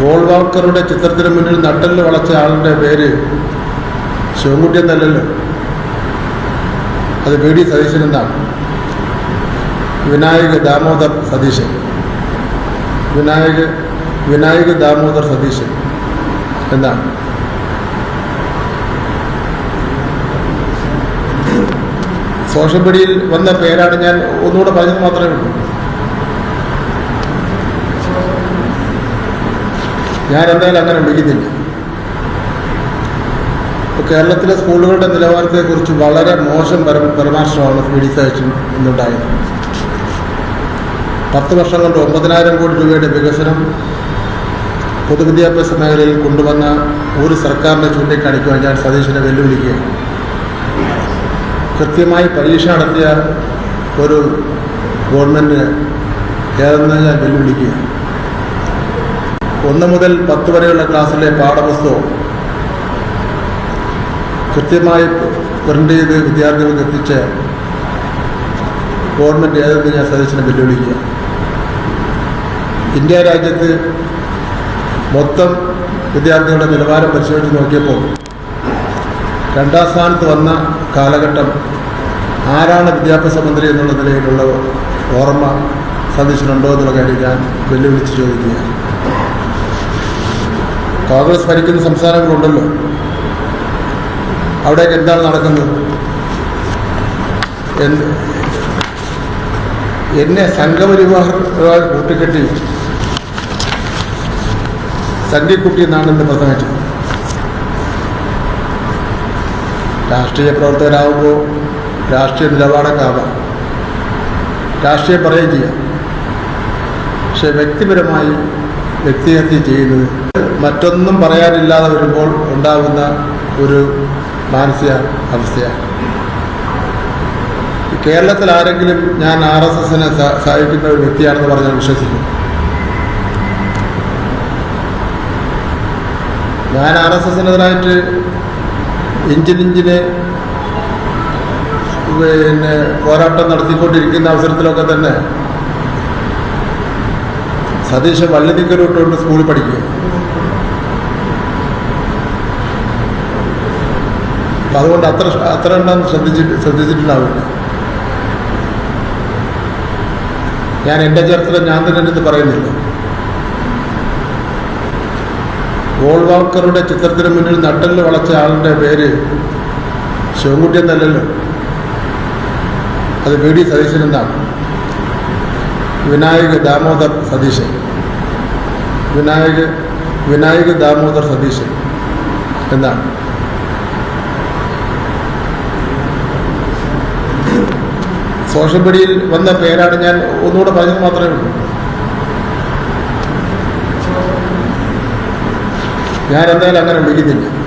ഗോൾവാൾക്കറുടെ ചിത്രത്തിന് മുന്നിൽ നട്ടൽ വളച്ച ആളുടെ പേര് ശിവൻകുട്ടി എന്നല്ലല്ലോ. അത് വി ഡി സതീശൻ എന്നാണ്. വിനായക് ദാമോദർ സതീശൻ. വിനായക് വിനായക് ദാമോദർ സതീശൻ എന്നാണ്. സോഷ്യൽ മീഡിയയിൽ വന്ന പേരാണ് ഞാൻ ഒന്നുകൂടെ പറഞ്ഞത് മാത്രമേ ഉള്ളൂ. ഞാൻ എന്തായാലും അങ്ങനെ വിളിക്കുന്നില്ല. കേരളത്തിലെ സ്കൂളുകളുടെ നിലവാരത്തെക്കുറിച്ച് വളരെ മോശം പര പരാമർശമാണ് പി സതീശൻ ഇന്നുണ്ടായത്. പത്ത് വർഷം കൊണ്ട് ഒമ്പതിനായിരം കോടി രൂപയുടെ വികസനം പൊതുവിദ്യാഭ്യാസ മേഖലയിൽ കൊണ്ടുവന്ന ഒരു സർക്കാരിനെ ചൂണ്ടിക്കാണിക്കുവാൻ ഞാൻ സതീശനെ വെല്ലുവിളിക്കുകയാണ്. കൃത്യമായി പരീക്ഷ നടത്തിയ ഒരു ഗവൺമെന്റ് ഏതെന്ന് ഞാൻ വെല്ലുവിളിക്കുകയാണ്. ഒന്ന് മുതൽ പത്ത് വരെയുള്ള ക്ലാസ്സിലെ പാഠപുസ്തകം കൃത്യമായി പ്രിന്റ് ചെയ്ത് വിദ്യാർത്ഥികൾക്ക് എത്തിച്ച് ഗവൺമെന്റ് ഏതെങ്കിലും സതീശനെ വെല്ലുവിളിക്കുക. ഇന്ത്യ രാജ്യത്ത് മൊത്തം വിദ്യാർത്ഥികളുടെ നിലവാരം പരിശോധിച്ച് നോക്കിയപ്പോൾ രണ്ടാം സ്ഥാനത്ത് വന്ന കാലഘട്ടം ആരാണ് വിദ്യാഭ്യാസ മന്ത്രി എന്നുള്ള നിലയിലുള്ള ഓർമ്മ സതീശനുണ്ടോ എന്നുള്ള കാര്യം ഞാൻ വെല്ലുവിളിച്ച് ചോദിക്കുകയാണ്. കോൺഗ്രസ് ഭരിക്കുന്ന സംസ്ഥാനങ്ങളുണ്ടല്ലോ. അവിടെയൊക്കെ എന്താണ് നടക്കുന്നത്? എന്നെ സംഘപരിവാർ കൂട്ടിക്കെട്ടി. സംഘിക്കുട്ടി എന്നാണ് എന്റെ പ്രസംഗിച്ചത് രാഷ്ട്രീയ പ്രവർത്തകരാകുമ്പോൾ രാഷ്ട്രീയ നിലപാടൊക്കെ ആവാം. രാഷ്ട്രീയം പറയുകയും ചെയ്യാം. പക്ഷെ വ്യക്തിപരമായി വ്യക്തിഹത്യ ചെയ്യുന്നത്. മറ്റൊന്നും പറയാനില്ലാതെ വരുമ്പോൾ ഉണ്ടാകുന്ന ഒരു മാനസിക അവസ്ഥയാണ്. കേരളത്തിൽ ആരെങ്കിലും ഞാൻ ആർ എസ് എസിനെ സഹായിക്കുന്ന ഒരു വ്യക്തിയാണെന്ന് പറഞ്ഞാൽ വിശ്വസിക്കും. ഞാൻ ആർ എസ് എസിനെതിരായിട്ട് ഇഞ്ചിനിഞ്ചിന് പിന്നെ പോരാട്ടം നടത്തിക്കൊണ്ടിരിക്കുന്ന അവസരത്തിലൊക്കെ തന്നെ സതീശ് വള്ളിനിക്കലോട്ടുകൊണ്ട് സ്കൂളിൽ പഠിക്കുക അപ്പം അതുകൊണ്ട് അത്ര അത്ര എണ്ണം ശ്രദ്ധിച്ചിട്ട് ശ്രദ്ധിച്ചിട്ടുണ്ടാവില്ല. ഞാൻ എന്റെ ചരിത്രം ഞാൻ തന്നെ ഇത് പറയുന്നില്ല. ഗോൾവാക്കറുടെ ചിത്രത്തിന് മുന്നിൽ നട്ടൽ വളച്ച ആളുടെ പേര് ശിവൻകുട്ടി എന്നല്ലല്ലോ. അത് വി ഡി സതീശൻ എന്നാണ്. വിനായക് ദാമോദർ സതീശൻ. വിനായക് വിനായക് ദാമോദർ സതീശൻ. എന്നാണ് സോഷ്യൽ മീഡിയയിൽ വന്ന പേരാണ് ഞാൻ ഒന്നുകൂടെ പറഞ്ഞത് മാത്രമേ ഉള്ളൂ. ഞാൻ എന്തായാലും അങ്ങനെ വിളിക്കുന്നില്ല.